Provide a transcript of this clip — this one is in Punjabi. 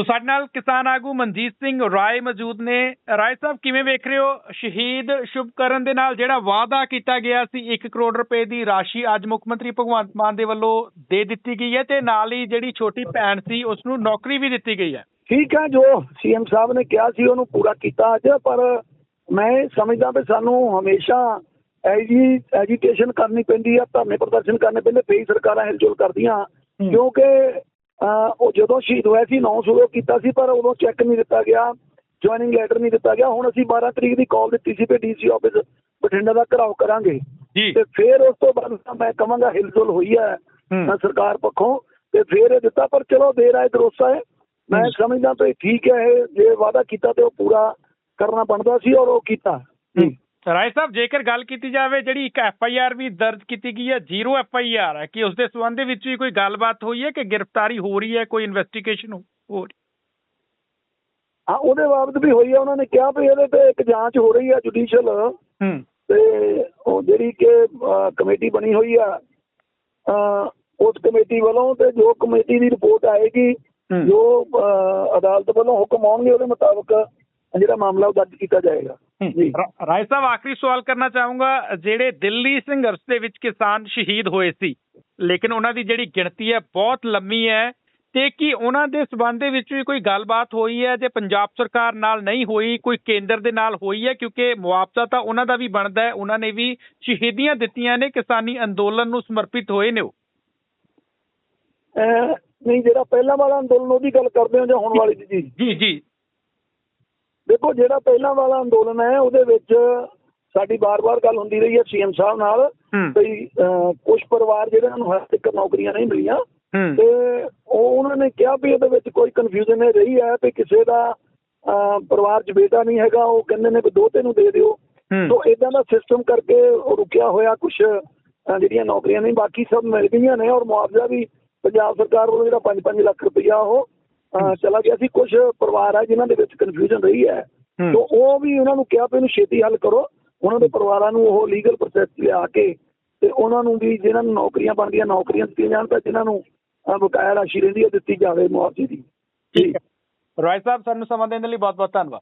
ਸੋ ਸਾਡੇ ਨਾਲ ਕਿਸਾਨ ਆਗੂ ਮਨਜੀਤ ਸਿੰਘ ਰਾਏ ਮੌਜੂਦ ਨੇ। ਰਾਏ ਸਾਹਿਬ ਕਿਵੇਂ ਵੇਖ ਰਹੇ ਹੋ? ਸ਼ਹੀਦ ਸ਼ੁਭਕਰਨ ਦੇ ਨਾਲ ਜਿਹੜਾ ਵਾਅਦਾ ਕੀਤਾ ਗਿਆ ਸੀ 1 ਕਰੋੜ ਰੁਪਏ ਦੀ ਰਾਸ਼ੀ ਅੱਜ ਮੁੱਖ ਮੰਤਰੀ ਭਗਵੰਤ ਮਾਨ ਦੇ ਵੱਲੋਂ ਦੇ ਦਿੱਤੀ ਗਈ ਹੈ ਤੇ ਨਾਲ ਹੀ ਜਿਹੜੀ ਛੋਟੀ ਭੈਣ ਸੀ ਉਸ ਨੂੰ ਨੌਕਰੀ ਵੀ ਦਿੱਤੀ ਗਈ ਹੈ। ਠੀਕ ਹੈ ਜੋ ਸੀਐਮ ਸਾਹਿਬ ਨੇ ਕਿਹਾ ਸੀ ਉਹਨੂੰ ਪੂਰਾ ਕੀਤਾ ਅੱਜ ਪਰ ਮੈਂ ਸਮਝਦਾ ਵੀ ਸਾਨੂੰ ਹਮੇਸ਼ਾ ਐਜੀ ਐਜੀਟੇਸ਼ਨ ਕਰਨੀ ਪੈਂਦੀ ਆ ਧਰਨੇ ਪ੍ਰਦਰਸ਼ਨ ਕਰਨੇ ਪੈਂਦੇ ਪਈ ਸਰਕਾਰਾਂ ਹਿਲਜੁਲ ਕਰਦੀਆਂ ਕਿਉਂਕਿ ਉਹ ਜਦੋਂ ਸ਼ਹੀਦ ਹੋਇਆ ਸੀ 9 ਸੁਲੋ ਕੀਤਾ ਸੀ ਪਰ ਉਦੋਂ ਚੈੱਕ ਨਹੀਂ ਦਿੱਤਾ ਗਿਆ ਜੁਆਇਨਿੰਗ ਲੈਟਰ ਨਹੀਂ ਦਿੱਤਾ ਗਿਆ। ਹੁਣ ਅਸੀਂ 12 ਤਰੀਕ ਦੀ ਕਾਲ ਦਿੱਤੀ ਸੀ ਕਿ ਡੀਸੀ ਆਫਿਸ ਬਠਿੰਡਾ ਦਾ ਘਰਾਓ ਕਰਾਂਗੇ। ਤੇ ਫਿਰ ਉਸ ਤੋਂ ਬਾਅਦ ਤਾਂ ਮੈਂ ਕਹਾਂਗਾ ਹਿਲਜੁਲ ਹੋਈ ਹੈ। ਸਰਕਾਰ ਪੱਖੋਂ ਤੇ ਫਿਰ ਇਹ ਦਿੱਤਾ ਪਰ ਚਲੋ ਦੇਰ ਆਏ ਦਰੋਸਾ ਹੈ। ਮੈਂ। ਸਮਝਦਾ ਤੇ ਠੀਕ ਹੈ ਇਹ ਜੇ ਵਾਅਦਾ ਕੀਤਾ ਤੇ ਉਹ ਪੂਰਾ ਕਰਨਾ ਬਣਦਾ ਸੀ ਔਰ ਉਹ ਕੀਤਾ। ਜੀ। ਰਾਏ ਸਾਹਿਬ ਜੇਕਰ ਗੱਲ ਕੀਤੀ ਜਾਵੇ ਜਿਹੜੀ ਇੱਕ ਐਫ ਆਈ ਆਰ ਵੀ ਦਰਜ ਕੀਤੀ ਗਈ ਹੈ ਜ਼ੀਰੋ ਐਫ ਆਈ ਆਰ ਹੈ ਕਿ ਉਸ ਦੇ ਸਬੰਧ ਦੇ ਵਿੱਚ ਵੀ ਕੋਈ ਗੱਲਬਾਤ ਹੋਈ ਹੈ ਕਿ ਗ੍ਰਿਫਤਾਰੀ ਹੋ ਰਹੀ ਹੈ ਕੋਈ ਇਨਵੈਸਟੀਗੇਸ਼ਨ ਹੋ ਰਹੀ ਹਾਂ? ਉਹਦੇ ਬਾਬਤ ਵੀ ਹੋਈ ਹੈ ਉਹਨਾਂ ਨੇ ਕਿਹਾ ਵੀ ਇਹਦੇ ਤੇ ਇੱਕ ਜਾਂਚ ਹੋ ਰਹੀ ਹੈ ਜੁਡੀਸ਼ੀਅਲ। ਹੂੰ। ਤੇ ਉਹ ਜਿਹੜੀ ਕਿ ਕਮੇਟੀ ਬਣੀ ਹੋਈ ਆ ਉਸ ਕਮੇਟੀ ਵੱਲੋਂ ਤੇ ਜੋ ਕਮੇਟੀ ਦੀ ਰਿਪੋਰਟ ਆਏਗੀ। ਜੋ ਅਦਾਲਤ ਵੱਲੋਂ ਹੁਕਮ ਆਉਣਗੇ ਉਹਦੇ ਮੁਤਾਬਕ ਜਿਹੜਾ ਮਾਮਲਾ ਉਹ ਦਰਜ ਕੀਤਾ ਜਾਏਗਾ। ਰਾਏ ਸਾਹਿਬ ਆਖਰੀ ਸਵਾਲ ਕਰਨਾ ਚਾਹੂੰਗਾ। ਜਿਹੜੇ ਦਿੱਲੀ ਸੰਘਰਸ਼ ਦੇ ਵਿੱਚ ਕਿਸਾਨ ਸ਼ਹੀਦ ਹੋਏ ਸੀ ਲੇਕਿਨ ਉਹਨਾਂ ਦੀ ਜਿਹੜੀ ਗਿਣਤੀ ਹੈ ਬਹੁਤ ਲੰਮੀ ਹੈ ਤੇ ਕੀ ਉਹਨਾਂ ਦੇ ਸਬੰਧ ਦੇ ਵਿੱਚ ਵੀ ਕੋਈ ਗੱਲਬਾਤ ਹੋਈ ਹੈ? ਜੇ ਪੰਜਾਬ ਸਰਕਾਰ ਨਾਲ ਨਹੀਂ ਹੋਈ ਕੋਈ ਕੇਂਦਰ ਦੇ ਨਾਲ ਹੋਈ ਹੈ? ਕਿਉਂਕਿ ਮੁਆਵਜ਼ਾ ਤਾਂ ਉਹਨਾਂ ਦਾ ਵੀ ਬਣਦਾ ਹੈ ਉਹਨਾਂ ਨੇ ਵੀ ਸ਼ਹੀਦੀਆਂ ਦਿੱਤੀਆਂ ਨੇ ਕਿਸਾਨੀ ਅੰਦੋਲਨ ਨੂੰ ਸਮਰਪਿਤ ਹੋਏ ਨੇ ਉਹ। ਨਹੀਂ ਜਿਹੜਾ ਪਹਿਲਾਂ ਵਾਲਾ ਅੰਦੋਲਨ ਉਹਦੀ ਗੱਲ ਕਰਦੇ ਹੋ ਜਾਂ ਹੁਣ ਵਾਲੀ ਦੀ? ਜੀ ਜੀ। ਦੇਖੋ ਜਿਹੜਾ ਪਹਿਲਾਂ ਵਾਲਾ ਅੰਦੋਲਨ ਹੈ ਉਹਦੇ ਵਿੱਚ ਸਾਡੀ ਬਾਰ-ਬਾਰ ਗੱਲ ਹੁੰਦੀ ਰਹੀ ਹੈ ਸੀਐਮ ਸਾਹਿਬ ਨਾਲ ਵੀ ਕੁਝ ਪਰਿਵਾਰ ਜਿਹੜੇ ਨੂੰ ਹਰ ਤੱਕ ਨੌਕਰੀਆਂ ਨਹੀਂ ਮਿਲੀਆਂ। ਤੇ ਉਹ ਉਹਨਾਂ ਨੇ ਕਿਹਾ ਵੀ ਇਹਦੇ ਵਿੱਚ ਕੋਈ ਕਨਫਿਊਜ਼ਨ ਇਹ ਰਹੀ ਹੈ ਵੀ ਕਿਸੇ ਦਾ ਪਰਿਵਾਰ 'ਚ ਬੇਟਾ ਨਹੀਂ ਹੈਗਾ ਉਹ ਕਹਿੰਦੇ ਨੇ ਵੀ ਦੋਤੇ ਨੂੰ ਦੇ ਦਿਓ। ਸੋ ਇਦਾਂ ਦਾ ਸਿਸਟਮ ਕਰਕੇ ਰੁਕਿਆ ਹੋਇਆ ਕੁਝ ਜਿਹੜੀਆਂ ਨੌਕਰੀਆਂ ਨਹੀਂ ਬਾਕੀ ਸਭ ਮਿਲ ਗਈਆਂ ਨੇ ਔਰ ਮੁਆਵਜ਼ਾ ਵੀ ਪੰਜਾਬ ਸਰਕਾਰ ਵੱਲੋਂ ਜਿਹੜਾ 5-5 ਲੱਖ ਰੁਪਈਆ ਉਹ ਚਲਾ ਗਿਆ ਸੀ ਕੁਝ ਪਰਿਵਾਰ ਆ ਜਿਨ੍ਹਾਂ ਦੇ ਵਿੱਚ ਕਨਫਿਊਜ਼ਨ ਰਹੀ ਹੈ। ਤੋਂ ਉਹ ਵੀ ਉਹਨਾਂ ਨੂੰ ਕਿਹਾ ਵੀ ਇਹਨੂੰ ਛੇਤੀ ਹੱਲ ਕਰੋ। ਉਹਨਾਂ ਦੇ ਪਰਿਵਾਰਾਂ ਨੂੰ ਉਹ ਲੀਗਲ ਪ੍ਰੋਸੈਸ ਲਿਆ ਕੇ ਤੇ ਉਹਨਾਂ ਨੂੰ ਵੀ ਜਿਹਨਾਂ ਨੂੰ ਨੌਕਰੀਆਂ ਬਣਦੀਆਂ ਨੌਕਰੀਆਂ ਦਿੱਤੀਆਂ ਜਾਣ ਤਾਂ ਜਿਨ੍ਹਾਂ ਨੂੰ ਬਕਾਇਆ ਰਾਸ਼ੀ ਰਹਿੰਦੀ ਹੈ ਦਿੱਤੀ ਜਾਵੇ ਮੁਆਵਜ਼ੇ ਦੀ। ਠੀਕ ਹੈ। ਰਾਏ ਸਾਹਿਬ ਸਾਨੂੰ ਸਮਾਂ ਦੇਣ ਦੇ ਲਈ ਬਹੁਤ ਬਹੁਤ ਧੰਨਵਾਦ।